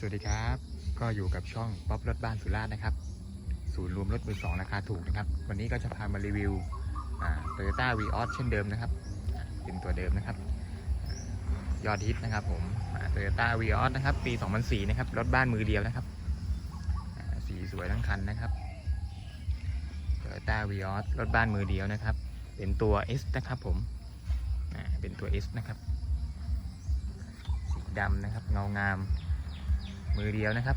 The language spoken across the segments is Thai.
สวัสดีครับ ก็อยู่กับช่องป๊อปรถบ้านสุราษฎร์นะครับ ศูนย์รวมรถมือสองราคาถูกนะครับ วันนี้ก็จะพามารีวิวโตโยต้าวีออสเช่นเดิมนะครับ เป็นตัวเดิมนะครับอยอดฮิตนะครับผมโตโยต้าวีออสนะครับ ปี 2004 นะครับ รถบ้านมือเดียวนะครับ สีสวยทั้งคันนะครับโตโยต้าวีออสรถบ้านมือเดียวนะครับ เป็นตัว S นะครับผมเป็นตัว S นะครับ สีดำนะครับ เงางาม มือเดียวนะครับ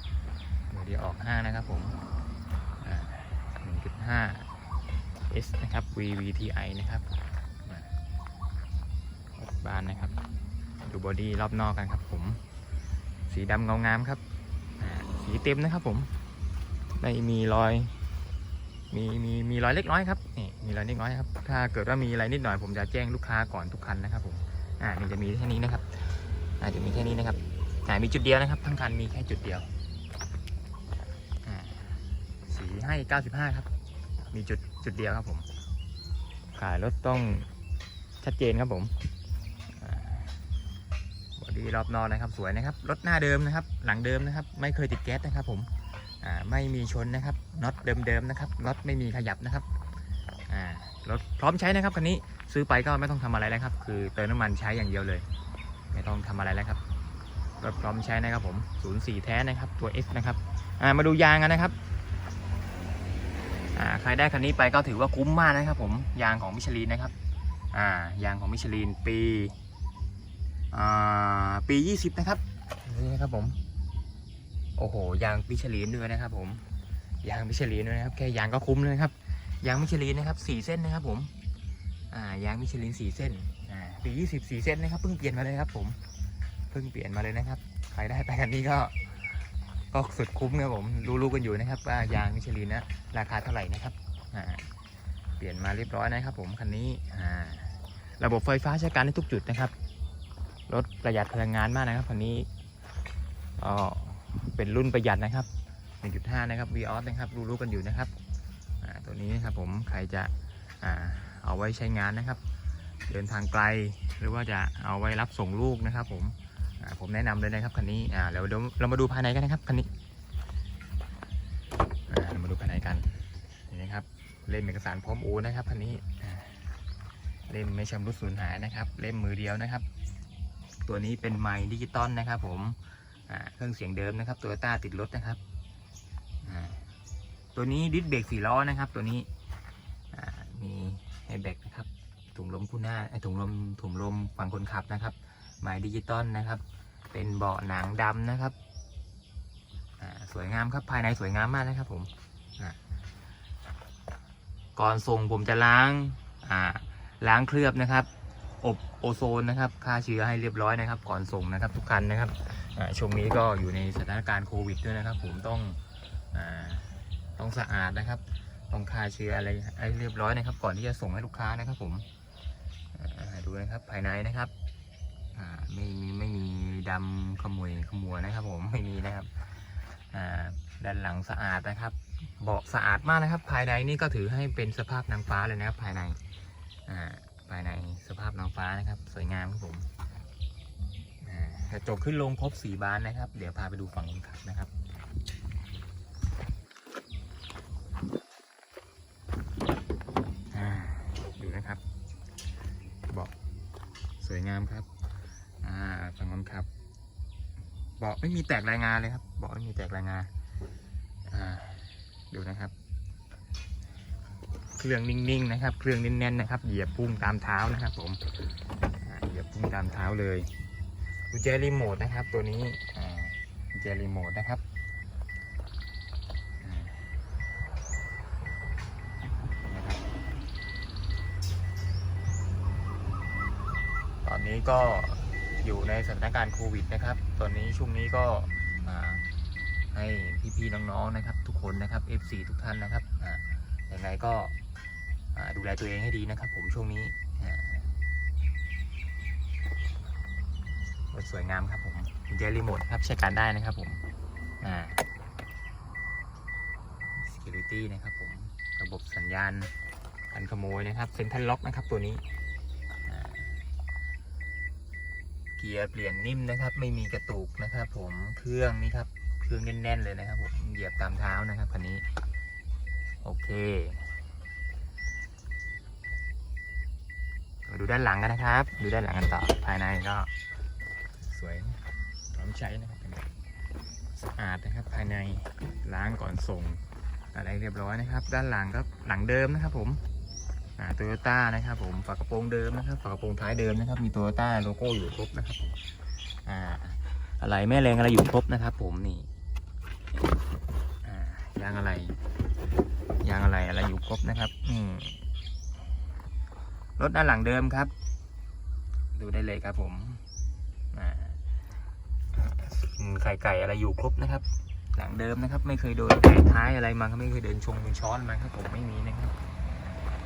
มือเดียวออกห้างนะครับผมอ่า1.5 S นะครับ VVTi นะครับรถบานนะครับ ดูบอดี้รอบนอกกันครับผม สีดำเงางามครับ สีเต็มนะครับผม ไม่มีรอย มีมีมีรอยเล็กน้อยครับ นี่มีรอยเล็กน้อยครับ ถ้าเกิดว่ามีอะไรนิดหน่อยผมจะแจ้งลูกค้าก่อนทุกคันนะครับผม อ่า มันจะมีแค่นี้นะครับ อาจจะมีแค่นี้นะครับ มีจุดเดียวนะครับ ทั้งคันมีแค่จุดเดียวอ่าสีให้95ครับ มีจุดจุดเดียวครับผม ขายรถต้องชัดเจนครับผมบอดี้รอบนอกนะครับ สวยนะครับ รถหน้าเดิมนะครับ หลังเดิมนะครับ ไม่เคยติดแก๊สนะครับ ผมไม่มีชนนะครับ น็อตเดิมๆนะครับ น็อตไม่มีขยับนะครับรถพร้อมใช้นะครับคันนี้ซื้อไปก็ไม่ต้องทำอะไรแล้วครับ คือเติมน้ำมันใช้อย่างเดียวเลย ไม่ต้องทำอะไรแล้วครับ รถพร้อมใช้นะครับผม04แท้นะครับตัว F นะครับามาดูยางกันนะครับอ่าใครได้คันนี้ไปก็ถือว่าคุ้มมากนะครับผมยางของมิชลินนะครับอ่ายางของมิชลินปีอ่าปี 20 นะครับนี่นะครับผมโอ้โหยางมิชลินด้วยนะครับผมยางมิชลินด้วยนะครับแค่ยางก็คุ้มเลยนะครับยางมิชลินนะครับ4เส้นนะครับผมอ่ายางมิชลิน4เส้นอ่าปี 20 4เส้นนะครับเพิ่งเปลี่ยนมาเลยครับผม เพิ่งเปลี่ยนมาเลยนะครับ ใครได้ไปคันนี้ก็ก็สุดคุ้มครับผมรู้ๆกันอยู่นะครับว่ายางมิชลินนะราคาเท่าไหร่นะครับอ่าเปลี่ยนมาเรียบร้อยนะครับ ผมคันนี้อ่าระบบไฟฟ้าใช้การได้ทุกจุดนะครับรถประหยัดพลังงานมากนะครับคันนี้ก็เป็นรุ่นประหยัดนะครับ 1.5 นะครับ v ีออสนะครับ รู้ๆกันอยู่นะครับตัวนี้นะครับผมใครจะเอาไว้ใช้งานนะครับ เดินทางไกลหรือว่าจะเอาไว้รับส่งลูกนะครับผม ผมแนะนำเลยนะครับคันนี้อ่าเดี๋ยวเดี๋ยวเรามาดูภายในกันนะครับคันนี้อ่าเรามาดูภายในกันนี่นะครับเล่มเอกสารพร้อมโอนนะครับคันนี้อ่าเล่มไม่ชำรุดสูญหายนะครับ เล่มมือเดียวนะครับ ตัวนี้เป็นไมค์ดิจิตอลนะครับ ผมอ่าเครื่องเสียงเดิมนะครับตัวต้าติดรถนะครับอ่าตัวนี้ดิสเบรกสี่ล้อนะครับ ตัวนี้อ่ามีไฮแบกนะครับถุงลมคู่หน้าถุงลมถุงลมฝั่งคนขับนะครับ ไม้ดิจิตอลนะครับ เป็นเบาะหนังดำนะครับสวยงามครับภายในสวยงามมากนะครับผมก่อนส่งผมจะล้างล้างเคลือบนะครับ อบโอโซนนะครับฆ่าเชื้อให้เรียบร้อยนะครับ ก่อนส่งนะครับทุกคันนะครับช่วงนี้ก็อยู่ในสถานการณ์โควิดด้วยนะครับ ผมต้องอต้องสะอาดนะครับต้องฆ่าเชื้ออะไรให้เรียบร้อยนะครับ ก่อนที่จะส่งให้ลูกค้านะครับ ผมดูนะครับภายในนะครับ อ่าไม่มีไม่มีดำขโมยขมัวนะครับ ผมไม่มีนะครับอ่าด้านหลังสะอาดนะครับ เบาะสะอาดมากนะครับ ภายในนี่ก็ถือให้เป็นสภาพนางฟ้าเลยนะครับ ภายในอ่าภายในสภาพนางฟ้านะครับ สวยงามครับผมกระจกขึ้นลงครบสี่บานนะครับ เดี๋ยวพาไปดูฝั่งคนขับนะครับอ่าดูนะครับเบาะสวยงามครับ คนขับ เบาะไม่มีแตกรายงานเลยครับ เบาะไม่มีแตกรายงานอ่าดูนะครับ เครื่องนิ่งๆนะครับ เครื่องแน่นๆนะครับ เหยียบพุ่งตามเท้านะครับ ผมเหยียบพุ่งตามเท้าเลยกุญแจรีโมทนะครับ ตัวนี้กุญแจรีโมทนะครับอ่านะครับตอนนี้ก็ อยู่ในสถานการณ์โควิดนะครับ ตอนนี้ช่วงนี้ก็อ่าให้พี่ๆน้องๆนะครับ ทุกคนนะครับ F4 ทุกท่านนะครับอ่ายังไงก็ดูแลตัวเองให้ดีนะครับ ผมช่วงนี้รถสวยงามครับผมกุญแจรีโมทครับใช้การได้นะครับผมอ่า security นะครับผมระบบสัญญาณกันขโมยนะครับเซ็นทรัลล็อกนะครับตัวนี้ เกียร์เปลี่ยนนิ่มนะครับ ไม่มีกระตุกนะครับ ผมเครื่องนี่ครับเครื่องแน่นๆเลยนะครับผมเหยียบตามเท้านะครับคันนี้ โอเคมาดูด้านหลังกันนะครับ ดูด้านหลังกันต่อภายในก็ สวยพร้อมใช้นะครับสะอาดนะครับภายในล้างก่อนส่งอะไรเรียบร้อยนะครับ ด้านหลังก็หลังเดิมนะครับผม โตโยต้านะครับ ผมฝากระโปรงเดิมนะครับฝากระโปรงท้ายเดิมนะครับ มีโตโยต้าโลโก้อยู่ครบนะครับอ่าอะไรแม่แรงอะไรอยู่ครบนะครับ ผมนี่อ่ายางอะไรยางอะไรอะไรอยู่ครบนะครับอืรถด้านหลังเดิมครับ ดูได้เลยครับ ผมอ่าไข่ไก่อะไรอยู่ครบนะครับ หลังเดิมนะครับ ไม่เคยโดนแตะท้ายอะไรมาไม่เคยเดินชงเป็นช้อนมาครับผมไม่มีนะครับ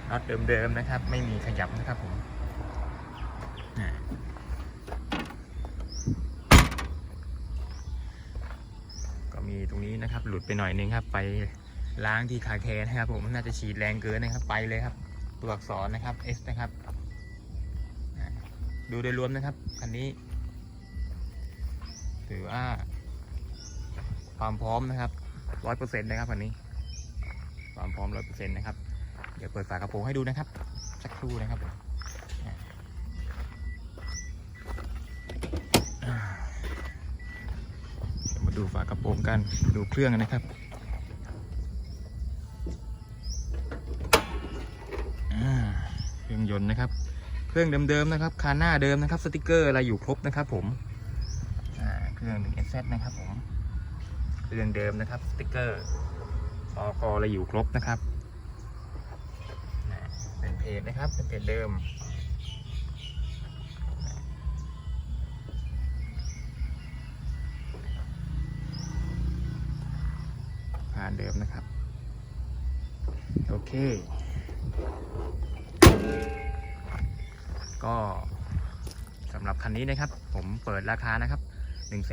น็อตเดิมๆนะครับ ไม่มีขยับนะครับผมก็มีตรงนี้นะครับ หลุดไปหน่อยนึงครับ ไปล้างที่คาแคร์นะครับ ผมน่าจะฉีดแรงเกินนะครับ ไปเลยครับ ตัวอักษรนะครับ S นะครับ ดูโดยรวมนะครับคันนี้ถือว่า ความพร้อมนะครับร้อยเปอร์เซ็นต์นะครับวันนี้ ความพร้อมร้อยเปอร์เซ็นต์นะครับ เดี๋ยวเปิดฝากระโปรงให้ดูนะครับ สักครู่นะครับมาอ่าเดี๋ยวมาดูฝากระโปรงกันดูเครื่องนะครับเครื่องยนต์นะครับ เครื่องเดิมๆนะครับคานหน้าเดิมนะครับ สติกเกอร์อะไรอยู่ครบนะครับ ผมเครื่อง 1SZ นะครับผมเครื่องเดิมนะครับ สติกเกอร์ออกอะไรอยู่ครบนะครับ เป็นเพจนะครับ เป็นเพจเดิม ผ่านเดิมนะครับ โอเค ก็สำหรับคันนี้นะครับ ผมเปิดราคานะครับ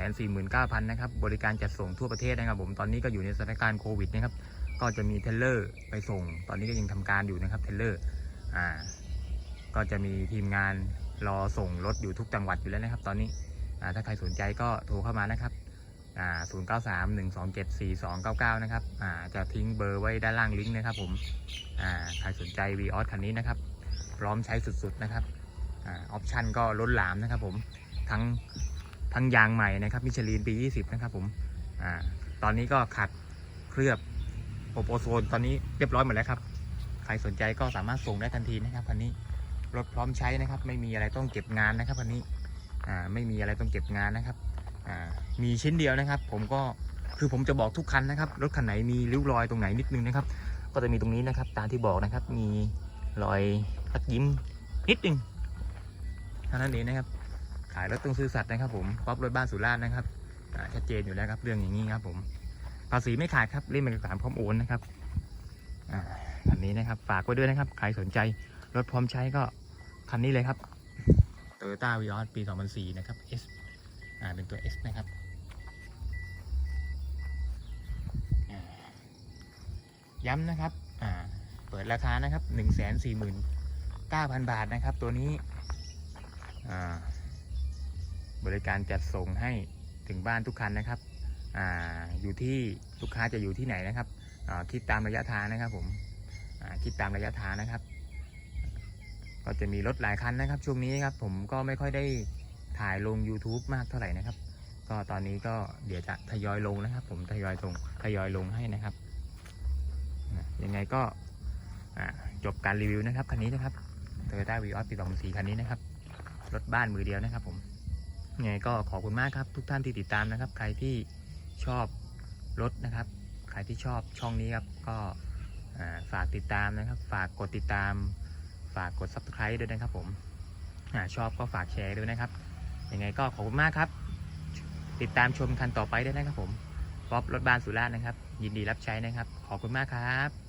149,000 นะครับ บริการจัดส่งทั่วประเทศนะครับผม ตอนนี้ก็อยู่ในสถานการณ์โควิดนะครับ ก็จะมีเทเลอร์ไปส่ง ตอนนี้ก็ยังทำการอยู่นะครับเทเลอร์ อ่า ก็จะมีทีมงานรอส่งรถอยู่ทุกจังหวัดอยู่แล้วนะครับ ตอนนี้อ่าถ้าใครสนใจก็โทรเข้ามานะครับอ่า0931274299นะครับอ่าจะทิ้งเบอร์ไว้ด้านล่างลิงก์นะครับ ผมอ่าใครสนใจ v ีออสคันนี้นะครับ พร้อมใช้สุดๆนะครับอ่าออปชั่นก็ล้นหลามนะครับ ผมทั้งทั้งยางใหม่นะครับมิชลินปี20 นะครับผมอ่าตอนนี้ก็ขัดเคลือบโปโปโซนตอนนี้เรียบร้อยหมดแล้วครับ ใครสนใจก็สามารถส่งได้ทันทีนะครับคันนี้รถพร้อมใช้นะครับ ไม่มีอะไรต้องเก็บงานนะครับคันนี้อ่าไม่มีอะไรต้องเก็บงานนะครับอ่ามีชิ้นเดียวนะครับ ผมก็คือผมจะบอกทุกคันนะครับ รถคันไหนมีริ้วรอยตรงไหนนิดนึงนะครับ ก็จะมีตรงนี้นะครับ ตามที่บอกนะครับ มีรอยรักยิ้มนิดนึงเท่านั้นเองนะครับ ขายรถต้องซื่อสัตย์นะครับ ผมป๊อปรถบ้านสุราษฎร์นะครับชัดเจนอยู่แล้วครับเรื่องอย่างนี้ครับผม ภาษีไม่ขาดครับเล่มเอกสารพร้อมโอนนะครับอ่า คันนี้นะครับ ฝากไว้ด้วยนะครับ ใครสนใจรถพร้อมใช้ก็คันนี้เลยครับ Toyota v ีออปี 2004 นะครับ S อ่าเป็นตัว S นะครับย้ำนะครับอ่าเปิดราคานะครับ 149,000 บาทนะครับ ตัวนี้อ่าบริการจัดส่งให้ถึงบ้านทุกคันนะครับอ่าอยู่ที่ลูกค้าจะอยู่ที่ไหนนะครับอ่าคิดตามระยะทางนะครับผม คิดตามระยะทางนะครับ ก็จะมีรถหลายคันนะครับ ช่วงนี้ครับ ผมก็ไม่ค่อยได้ถ่ายลง YouTube มากเท่าไหร่นะครับ ก็ตอนนี้ก็เดี๋ยวจะทยอยลงนะครับ ผมทยอยลงทยอยลงให้นะครับยังไงก็จบการรีวิวนะครับคันนี้นะครับ Toyota v ีออสปี2004คันนี้นะครับ รถบ้านมือเดียวนะครับผมยังไงก็ขอบคุณมากครับ ทุกท่านที่ติดตามนะครับ ใครที่ชอบรถนะครับ ใครที่ชอบช่องนี้ครับก็ ฝากติดตามนะครับ ฝากกดติดตาม ฝากกด subscribe ด้วยนะครับผมอชอบก็ฝากแชร์ด้วยนะครับ ยังไงก็ขอบคุณมากครับ ติดตามชมคันต่อไปด้วยนะครับผมป๊อปรถบ้านสุราษฎร์นะครับ ยินดีรับใช้นะครับ ขอบคุณมากครับ